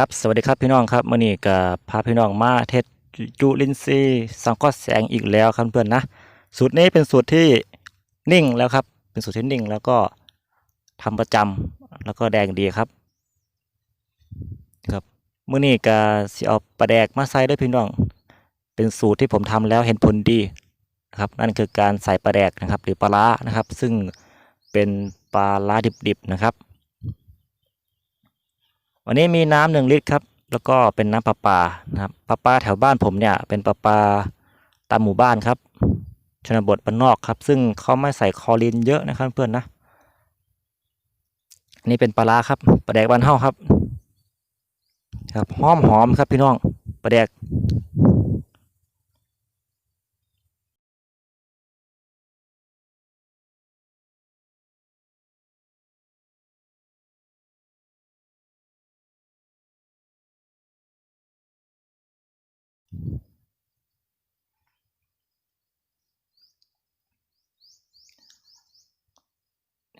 ครับสวัสดีครับพี่น้องครับมื่อนี้ก็พาพี่น้องมาเทศจุลินทรีย์สังเคราะห์แสงอีกแล้วครับเพื่อนนะ สูตรนี้เป็นสูตรที่นิ่งแล้วครับ เป็นสูตรที่นิ่งแล้วก็ทำประจำแล้วก็แดงดีครับครับมื่อนี้ก็สิเอาปลาแดกมาใส่ด้วยพี่น้อง เป็นสูตรที่ผมทำแล้วเห็นผลดีนะครับ นั่นคือการใส่ปลาแดกนะครับ หรือปลาร้านะครับ ซึ่งเป็นปลาร้าดิบๆนะครับ วันนี้มีน้ำหนึ่งลิตรครับ แล้วก็เป็นน้ำประปานะครับประปาแถวบ้านผมเนี่ยเป็นประปาตามหมู่บ้านครับชนบทบ้านนอกครับ ซึ่งเขาไม่ใส่คอรินเยอะนะครับเพื่อนนะนี่เป็นปลาร้าครับปลาแดกบ้านเฮาครับ ครับหอมหอมครับพี่น้องปลาแดก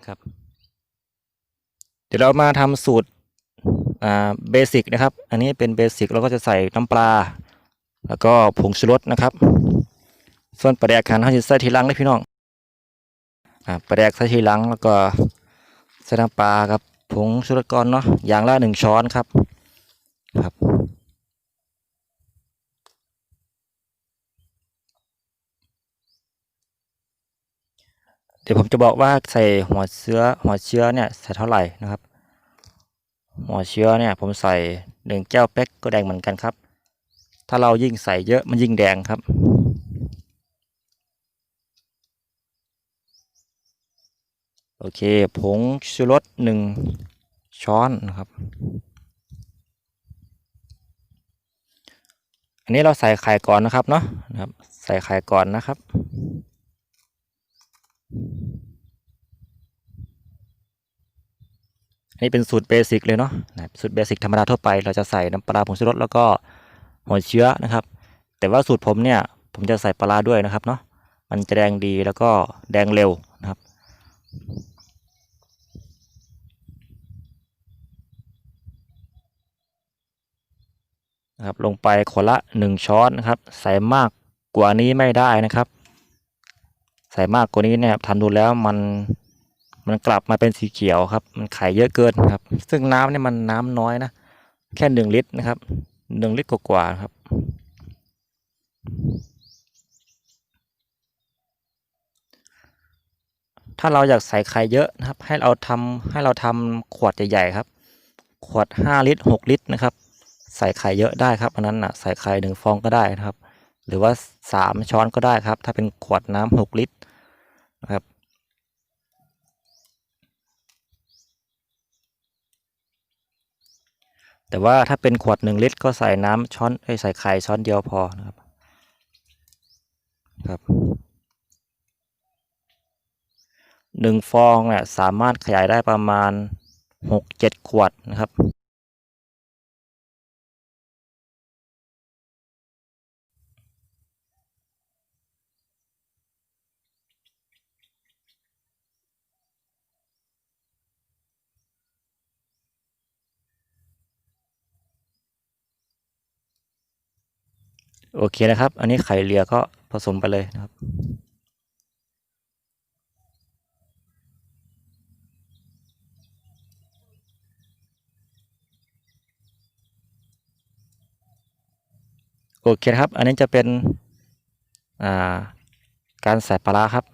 ครับเดี๋ยวเรามาทำสูตรอ่าเบสิกนะครับ อันนี้เป็นเบสิกเราก็จะใส่น้ำปลา แล้วก็ผงชูรสนะครับ ส่วนปลาแดกขันเขาจะใส่ทีหลังเลยพี่น้องอ่าปลาแดกใส่ทีหลังแล้วก็ใส่น้ำปลากับผงชูรสก่อนเนาะอย่างละหนึ่งช้อนครับครับ เดี๋ยวผมจะบอกว่าใส่หัวเชื้อหัวเชื้อเนี่ยใส่เท่าไหร่นะครับ หัวเชื้อเนี่ยผมใส่หนึ่งแก้วเป๊กก็แดงเหมือนกันครับ ถ้าเรายิ่งใส่เยอะมันยิ่งแดงครับ โอเคผงชูรสหนึ่งช้อนนะครับ อันนี้เราใส่ไข่ก่อนนะครับเนาะนะครับ ใส่ไข่ก่อนนะครับ อันนี้เป็นสูตรเบสิกเลยเนาะสูตรเบสิกธรรมดาทั่วไป เราจะใส่น้ำปลาผงชูรสแล้วก็หัวเชื้อนะครับ แต่ว่าสูตรผมเนี่ยผมจะใส่ปลาด้วยนะครับเนาะมันจะแดงดีแล้วก็แดงเร็วนะครับ นะครับลงไปขวดละหนึ่งช้อนนะครับ ใส่มากกว่านี้ไม่ได้นะครับ ใส่มากกว่านี้เนี่ยทำดูแล้วมันมันกลับมาเป็นสีเขียวครับ มันไข่เยอะเกินครับ ซึ่งน้ำเนี่ยมันน้ำน้อยนะ แค่หนึ่งลิตรนะครับหนึ่งลิตรกว่าๆครับ ถ้าเราอยากใส่ไข่เยอะนะครับ ให้เราทำให้เราทำขวดใหญ่ๆครับ ขวดห้าลิตรหกลิตรนะครับ ใส่ไข่เยอะได้ครับอันนั้นนะใส่ไข่หนึ่งฟองก็ได้นะครับ หรือว่าสามช้อนก็ได้ครับ ถ้าเป็นขวดน้ำหกลิตร นะครับ แต่ว่าถ้าเป็นขวดหนึ่งลิตร ก็ใส่น้ำช้อนใส่ไข่ช้อนเดียวพอนะครับครับหนึ่งฟองเนี่ยสามารถขยายได้ประมาณหกเจ็ดขวดนะครับ โอเคนะครับ อันนี้ไข่เลียก็ผสมไปเลยนะครับ โอเคครับ อันนี้จะเป็นาการใส่ปลาครับ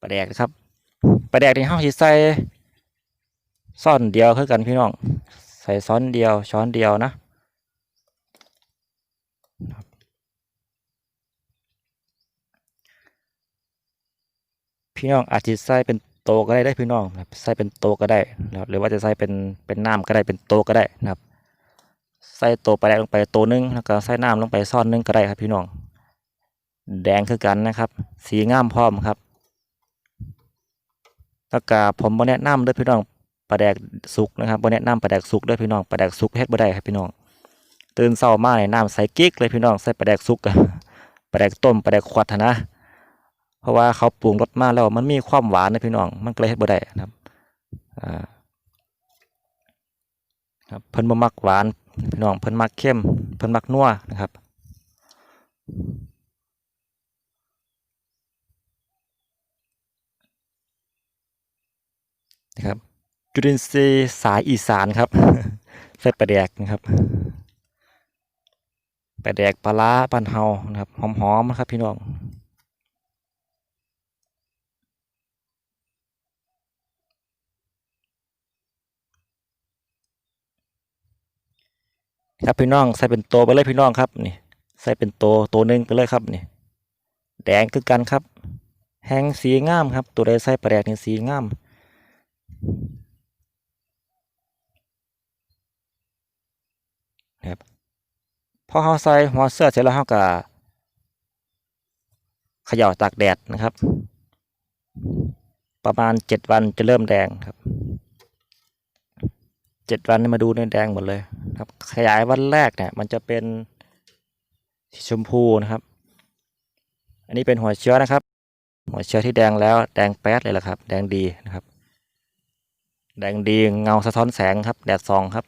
ปลาแดกนะครับปลาแดกที่ห้องที่ใส่ซ่อนเดียวคือกันพี่น้อง ใส่ซ้อนเดียวช้อนเดียวนะ พี่น้องอาจจะใส่เป็นโตก็ได้ได้พี่น้องนะใส่เป็นโตก็ได้นะครับหรือว่าจะใส่เป็นเป็นน้ำก็ได้เป็นโตก็ได้นะครับใส่โตไปแดงลงไปโตนึงแล้วก็ใส่น้ำลงไปซ่อนนึงก็ได้ครับพี่น้อง แดงคือกันนะครับ สีงามพร้อมครับแล้วก็ผมบ่แนะนำด้วยพี่น้องปลาแดกสุกนะครับบ่แนะนำปลาแดกสุกด้วยพี่น้องปลาแดกสุกเฮ็ดบ่ได้ครับพี่น้อง ตื่นเช้ามาเนี่ยน้ำใส่กิ๊กเลยพี่น้องใส่ปลาแดกสุกปลาแดกต้มปลาแดกขวดหั้นนะ เพราะว่าเขาปรุงรสมากแล้วมันมีความหวานนะพี่น้อง มันก็เลยเฮ็ดบ่ได้นะครับอ่าครับเพิ่นบ่มักหวานพี่น้องเพิ่นมักเข้มเพิ่นมักนัวนะครับนะครับจุลินทรีย์สายอีสานครับใส่ปลาแดกนะครับปลาแดกปลาร้าปันเฮานะครับหอมๆนะครับพี่น้อง ครับพี่น้องใส่เป็นโตไปเลยพี่น้องครับนี่ใส่เป็นโตวตัวหนึ่งไปเลยครับนี่แดงคือกันครับ แห้งสีงามครับ ตัวใดใส่ปลาแดกนี่สีงามนะครับพอเราใส่หัวเสื้อเสร็จแล้วเราก็เขย่าตากแดดนะครับ ประมาณเจ็ดวันจะเริ่มแดงครับ เจ็ดวันนี่มาดูเนี่ยแดงหมดเลยครับ ขยายวันแรกเนี่ย มันจะเป็นสีชมพูนะครับ อันนี้เป็นหัวเชื้อนะครับ หัวเชื้อที่แดงแล้วแดงแป๊ดเลยละครับ แดงดีนะครับ แดงดีเงาสะท้อนแสงครับ แดดส่องครับ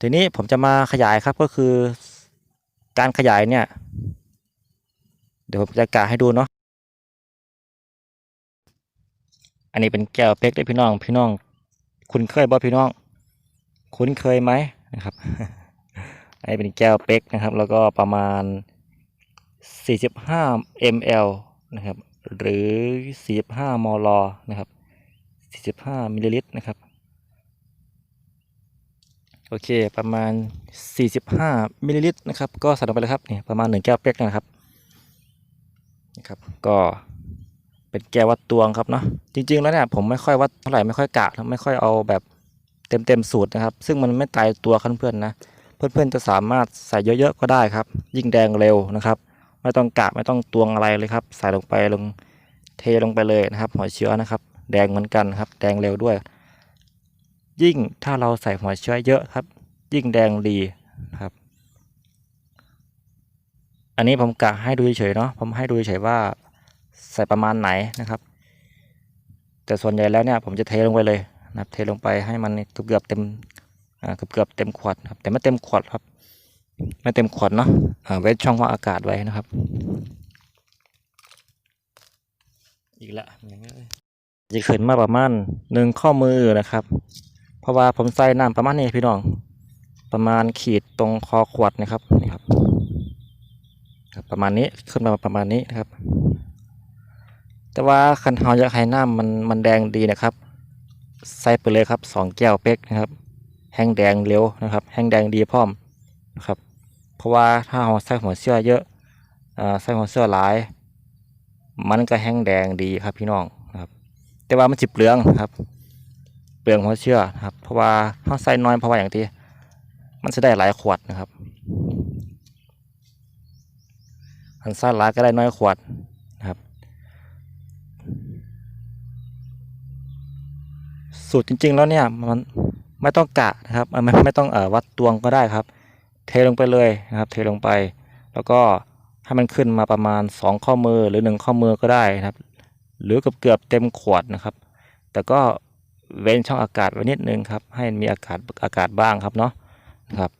ทีนี้ผมจะมาขยายครับก็คือการขยายเนี่ย เดี๋ยวผมจะกะให้ดูเนาะ อันนี้เป็นแก้วเป๊กได้พี่น้อง พี่น้อง คุณเคยบ่พี่น้อง คุ้นเคยไหมนะครับ อันนี้เป็นแก้วเป๊กนะครับ แล้วก็ประมาณ 45 ml นะครับ หรือ 45 มล นะครับ 45 มิลลิลิตรนะครับ โอเค ประมาณ 45 มิลลิลิตรนะครับ ก็ใส่ลงไปเลยครับนี่ประมาณ 1 แก้วเป๊กนะครับนะครับ ก็ เป็นแก้วัดตวงครับเนาะจริง ๆ แล้วเนี่ยผมไม่ค่อยวัดเท่าไหร่ไม่ค่อยกะไม่ค่อยเอาแบบเต็มเต็มๆสูตรนะครับ ซึ่งมันไม่ตายตัวเพื่อนๆนะ เพื่อนๆจะสามารถใส่เยอะๆก็ได้ครับ ยิ่งแดงเร็วนะครับ ไม่ต้องกะไม่ต้องตวงอะไรเลยครับ ใส่ลงไปลงเทลงไปเลยนะครับหัวเชื้อนะครับ แดงเหมือนกันครับ แดงเร็วด้วย ยิ่งถ้าเราใส่หัวเชื้อเยอะครับ ยิ่งแดงดีครับ อันนี้ผมกะให้ดูเฉยๆเนาะผมให้ดูเฉยว่า ใส่ประมาณไหนนะครับ แต่ส่วนใหญ่แล้วเนี่ยผมจะเทลงไปเลยนะครับเทลงไปให้มันเกือบๆเต็มอ่าเกือบๆเต็มขวดครับแต่ไม่เต็มขวดครับไม่เต็มขวดเนาะอ่าไว้ช่องว่างอากาศไว้นะครับ อีกละจะขึ้นมาประมาณหนึ่งข้อมือนะครับ เพราะว่าผมใส่น้ำประมาณนี้พี่น้อง ประมาณขีดตรงคอขวดนะครับนี่ครับ ประมาณนี้ขึ้นมาประมาณนี้นะครับ แต่ว่าคันเฮาอยากให้น้ำมันมันแดงดีนะครับ ใส่ไปเลยครับสองแก้วเป๊กนะครับ แห้งแดงเร็วนะครับ แห้งแดงดีพร้อมนะครับ เพราะว่าถ้าเราใส่หัวเสื้อเยอะอใส่หัวเสื้อหลาย มันก็แห้งแดงดีครับพี่น้องนะครับ แต่ว่ามันจิเปลืองครับ เปลืองหัวเชื่อครับ เพราะว่าเขาใส่น้อยเพราะว่าอย่างที่มันจะได้หลายขวดนะครับอันใส่หลายก็ได้น้อยขวดนะครับ สูตรจริง ๆ แล้วเนี่ยมันไม่ต้องกะนะครับไม่ไม่ต้องอวัดตวงก็ได้ครับ เทลงไปเลยนะครับ เทลงไป แล้วก็ให้มันขึ้นมาประมาณสองข้อมือหรือหนึ่งข้อมือก็ได้นะครับ หรือเกือบเกือบเต็มขวดนะครับ แต่ก็เว้นช่องอากาศไว้นิดนึงครับ ให้มีอากาศอากาศบ้างครับเนาะนะครับ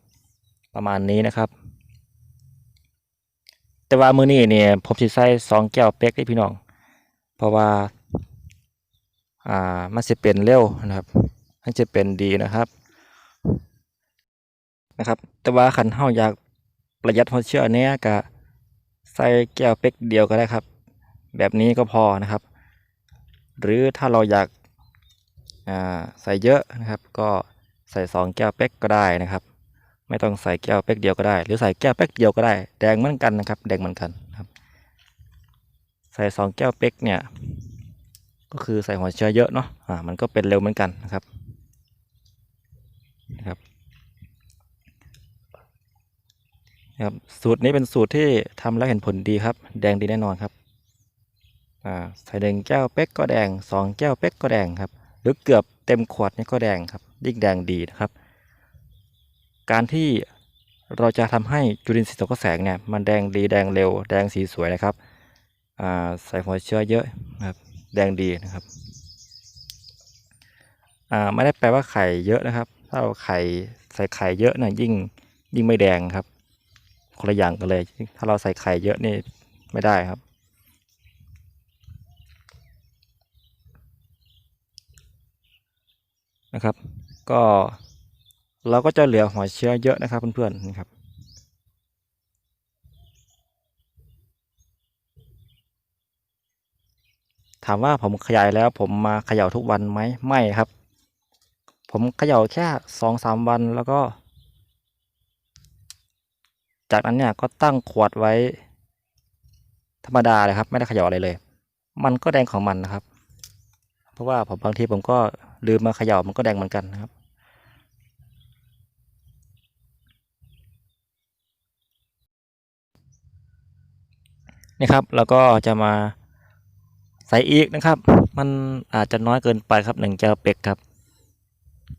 ประมาณนี้นะครับ แต่ว่ามือนี้เนี่ยผมสิใส่สองแก้วเป๊กให้พี่น้อง เพราะว่า อ่ามันจะเป็นเร็วนะครับ มันจะเป็นดีนะครับนะครับ แต่ว่าขันเฮาอยากประหยัดหัวเชื้อเนี้ยก็ใส่แก้วเป๊กเดียวก็ได้ครับ แบบนี้ก็พอนะครับ หรือถ้าเราอยากาใส่เยอะนะครับ ก็ใส่สองแก้วเป๊กก็ได้นะครับ ไม่ต้องใส่แก้วเป๊กเดียวก็ได้ หรือใส่แก้วเป๊กเดียวก็ได้ แดงเหมือนกันนะครับ แดงเหมือนกันครับ ใส่สองแก้วเป๊กเนี่ย ก็คือใส่หัวเชื้อเยอะเนาะอ่ามันก็เป็นเร็วเหมือนกันนะครับนะครับนะครับสูตรนี้เป็นสูตรที่ทำแล้วเห็นผลดีครับ แดงดีแน่นอนครับอ่าใส่หนึ่งแก้วเป๊กก็แดงสองแก้วเป๊กก็แดงครับ หรือเกือบเต็มขวดนี่ก็แดงครับยิ่งแดงดีนะครับ การที่เราจะทำให้จุลินทรีย์สังเคราะห์แสงเนี่ยมันแดงดีแดงเร็ว แดงสีสวยนะครับอ่าใส่หัวเชื้อเยอะนะครับ แดงดีนะครับอ่าไม่ได้แปลว่าไข่เยอะนะครับ ถ้าเราไข่ใส่ไข่เยอะนะยิ่งยิ่งไม่แดงครับ คนละอย่างกันเลย ถ้าเราใส่ไข่เยอะนี่ไม่ได้ครับ นะครับ ก็เราก็จะเหลือหัวเชื้อเยอะนะครับเพื่อนๆนะครับ ถามว่าผมขยายแล้วผมมาเขย่าทุกวันไหมไม่ครับ ผมเขย่าแค่สองสามวันแล้วก็ จากนั้นเนี่ยก็ตั้งขวดไว้ ธรรมดาเลยครับ ไม่ได้เขย่าอะไรเลย มันก็แดงของมันนะครับ เพราะว่าผมบางทีผมก็ลืมมาเขย่ามันก็แดงเหมือนกันนะครับนี่ครับแล้วก็จะมา ใส่อีกนะครับ มันอาจจะน้อยเกินไปครับหนึ่งแก้วเป็กครับ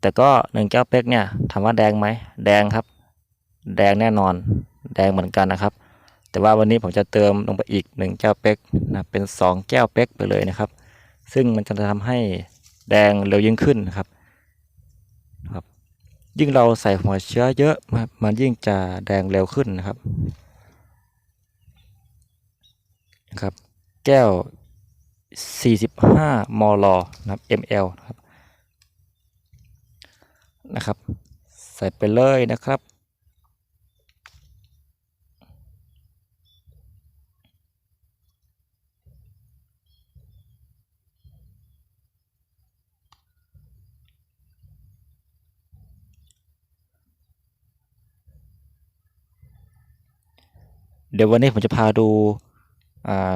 แต่ก็หนึ่งแก้วเป็กเนี่ยถามว่าแดงไหมแดงครับ แดงแน่นอน แดงเหมือนกันนะครับ แต่ว่าวันนี้ผมจะเติมลงไปอีกหนึ่งแก้วเป็กนะเป็นสองแก้วเป็กไปเลยนะครับ ซึ่งมันจะทำให้แดงเร็วยิ่งขึ้นนะครับครับยิ่งเราใส่หัวเชื้อเยอะมันมันยิ่งจะแดงเร็วขึ้นนะครับนะครับ แก้ว 45 มลนะครับ ml นะครับนะครับ ใส่ไปเลยนะครับ เดี๋ยววันนี้ผมจะพาดู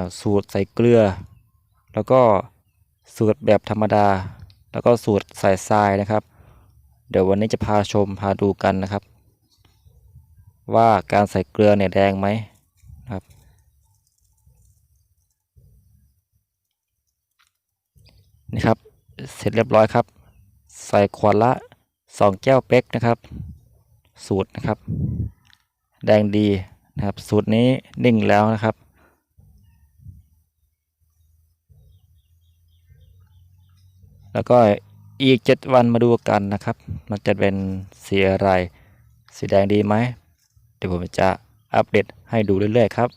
าสูตรใส่เกลือ แล้วก็สูตรแบบธรรมดา แล้วก็สูตรใส่ทรายนะครับ เดี๋ยววันนี้จะพาชมพาดูกันนะครับ ว่าการใส่เกลือเนี่ยแดงไหมนะครับ นี่ครับเสร็จเรียบร้อยครับ ใส่ขวดละ 2 แก้วเป๊กนะครับ สูตรนะครับ แดงดีนะครับ สูตรนี้นิ่งแล้วนะครับ แล้วก็อีก 7 วันมาดูกันนะครับ มันจะเป็นสีอะไรสีแดงดีไหมเดี๋ยวผมจะอัปเดตให้ดูเรื่อยๆครับ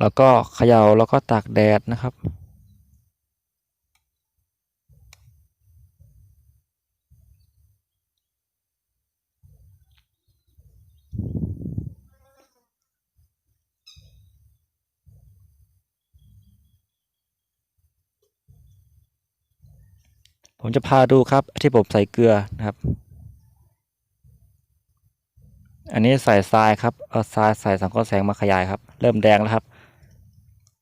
แล้วก็เขย่าแล้วก็ตากแดดนะครับ ผมจะพาดูครับที่ผมใส่เกลือนะครับ อันนี้ใส่ทรายครับเอาทรายใส่สังเคราะห์แสงมาขยายครับ เริ่มแดงแล้วครับ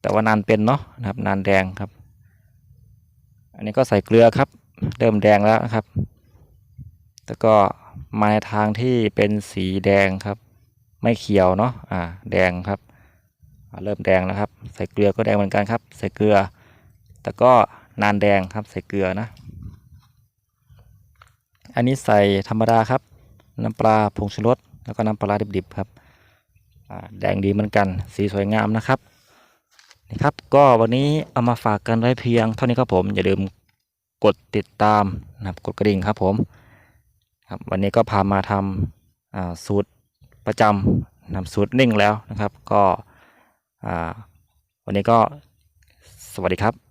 แต่ว่านานเป็นเนาะนะครับนานแดงครับ อันนี้ก็ใส่เกลือครับ เริ่มแดงแล้วนะครับ แล้วก็มาในทางที่เป็นสีแดงครับ ไม่เขียวเนาะอ่าแดงครับเริ่มแดงแล้วครับ ใส่เกลือก็แดงเหมือนกันครับ ใส่เกลือ แต่ก็นานแดงครับ ใส่เกลือนะ อันนี้ใส่ธรรมดาครับ น้ำปลาผงชูรสแล้วก็น้ำปลาดิบๆครับแดงดีเหมือนกันสีสวยงามนะครับนี่ครับก็วันนี้เอามาฝากกันไว้เพียงเท่านี้ครับผมอย่าลืมกดติดตามนะครับกดกระดิ่งครับผมครับวันนี้ก็พามาทำสูตรประจำนำสูตรนิ่งแล้วนะครับ ก็วันนี้ก็สวัสดีครับ